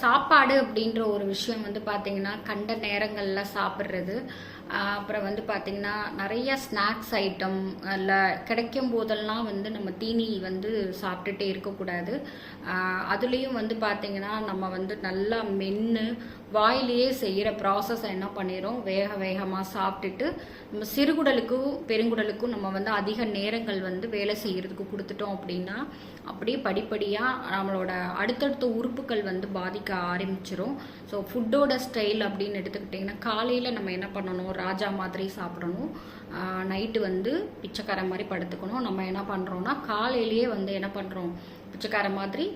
சாப்பாடு அப்படின்ற ஒரு விஷயம் வந்து பார்த்தீங்கன்னா கண்ட நேரங்களில் சாப்பிட்றது. அப்புறம் வந்து பார்த்தீங்கன்னா நிறைய ஸ்நாக்ஸ் ஐட்டம் இல்லை கிடைக்கும் போதெல்லாம் வந்து நம்ம தீனி வந்து சாப்பிட்டுட்டே இருக்கக்கூடாது. அதுலேயும் வந்து பார்த்தீங்கன்னா நம்ம வந்து நல்லா மென்று வாயிலேயே செய்கிற ப்ராசஸ் என்ன பண்ணிடும் வேக வேகமாக சாப்பிட்டுட்டு நம்ம சிறுகுடலுக்கும் பெருங்குடலுக்கும் நம்ம வந்து அதிக நேரங்கள் வந்து வேலை செய்கிறதுக்கு கொடுத்துட்டோம் அப்படின்னா அப்படியே படிப்படியாக நம்மளோட அடுத்தடுத்த உறுப்புகள் வந்து வந்து பாதிக்க ஆரம்பிச்சிரும். ஸோ ஃபுட்டோட ஸ்டைல் அப்படின்னு எடுத்துக்கிட்டிங்கன்னா காலையில் நம்ம என்ன பண்ணணும்? ராஜா மாதிரி சாப்பிடணும். நைட்டு வந்து பிச்சைக்கார மாதிரி படுத்துக்கணும். நம்ம என்ன பண்ணுறோம்னா காலையிலேயே வந்து என்ன பண்ணுறோம் பிச்சைக்கார மாதிரி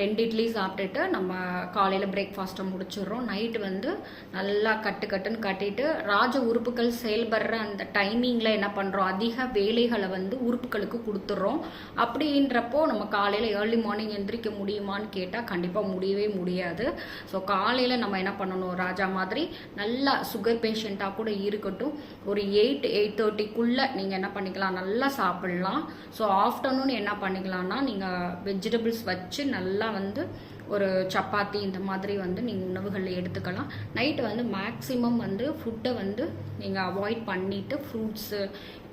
ரெண்டு இட்லி சாப்பிட்டுட்டு நம்ம காலையில் பிரேக்ஃபாஸ்ட்டை முடிச்சிடுறோம். நைட்டு வந்து நல்லா கட்டு கட்டுன்னு கட்டிட்டு ராஜ உறுப்புகள் செயல்படுற அந்த டைமிங்கில் என்ன பண்ணுறோம் அதிக வேலைகளை வந்து உறுப்புகளுக்கு கொடுத்துட்றோம். அப்படின்றப்போ நம்ம காலையில் ஏர்லி மார்னிங் எந்திரிக்க முடியுமான்னு கேட்டால் கண்டிப்பாக முடியவே முடியாது. ஸோ காலையில் நம்ம என்ன பண்ணணும்? ராஜா மாதிரி நல்லா சுகர் பேஷண்ட்டாக கூட இருக்கட்டும். ஒரு எயிட் எயிட் தேர்ட்டிக்குள்ளே நீங்கள் என்ன பண்ணிக்கலாம்? நல்லா சாப்பிட்லாம். ஸோ ஆஃப்டர்நூன் என்ன பண்ணிக்கலாம்னா நீங்கள் வெஜிடபிள்ஸ் வச்சு நல்லா எல்லாம் வந்து ஒரு சப்பாத்தி இந்த மாதிரி வந்து நீங்கள் உணவுகளில் எடுத்துக்கலாம். நைட்டு வந்து மேக்ஸிமம் வந்து ஃபுட்டை வந்து நீங்கள் அவாய்ட் பண்ணிவிட்டு ஃப்ரூட்ஸு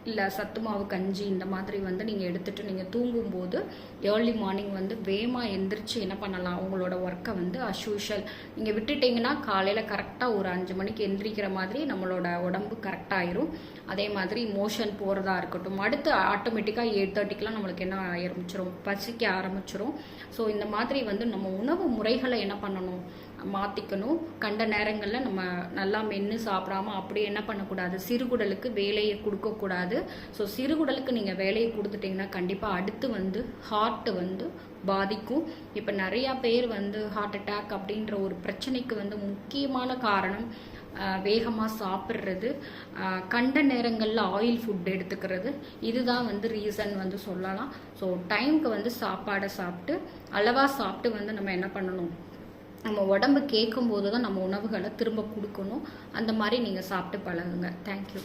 இல்லை சத்து மாவு கஞ்சி இந்த மாதிரி வந்து நீங்கள் எடுத்துகிட்டு நீங்கள் தூங்கும்போது ஏர்லி மார்னிங் வந்து வேகமாக எந்திரிச்சு என்ன பண்ணலாம்? உங்களோட ஒர்க்கை வந்து அஸ்யூஷுவல் நீங்கள் விட்டுட்டிங்கன்னா காலையில் கரெக்டாக ஒரு அஞ்சு மணிக்கு எந்திரிக்கிற மாதிரி நம்மளோட உடம்பு கரெக்டாயிரும் அதே மாதிரி மோஷன் போகிறதா இருக்கட்டும். அடுத்து ஆட்டோமேட்டிக்காக எயிட் தேர்ட்டிக்கெலாம் நம்மளுக்கு என்ன ஆரம்பிச்சிரும்? பசிக்க ஆரம்பிச்சிரும். ஸோ இந்த மாதிரி வந்து நம்ம உணவு முறைகளை என்ன பண்ணணும்? மாற்றிக்கணும் கண்ட நேரங்களில் நம்ம நல்லா மென்று சாப்பிடாம அப்படியே என்ன பண்ணக்கூடாது? சிறுகுடலுக்கு வேலையை கொடுக்கக்கூடாது. ஸோ சிறுகுடலுக்கு நீங்கள் வேலையை கொடுத்துட்டிங்கன்னா கண்டிப்பாக அடுத்து வந்து ஹார்ட்டு வந்து பாதிக்கும். இப்போ நிறையா பேர் வந்து ஹார்ட் அட்டாக் அப்படின்ற ஒரு பிரச்சனைக்கு வந்து முக்கியமான காரணம் வேகமாக சாப்பிட்றது கண்ட நேரங்களில் ஆயில் ஃபுட் எடுத்துக்கிறது. இதுதான் வந்து ரீசன் வந்து சொல்லலாம். ஸோ டைமுக்கு வந்து சாப்பாடை சாப்பிட்டு அளவாக சாப்பிட்டு வந்து நம்ம என்ன பண்ணணும்? நம்ம உடம்பு கேட்கும்போது தான் நம்ம உணவுகளை திரும்ப கொடுக்கணும். அந்த மாதிரி நீங்கள் சாப்பிட்டு பழகுங்க. தேங்க்யூ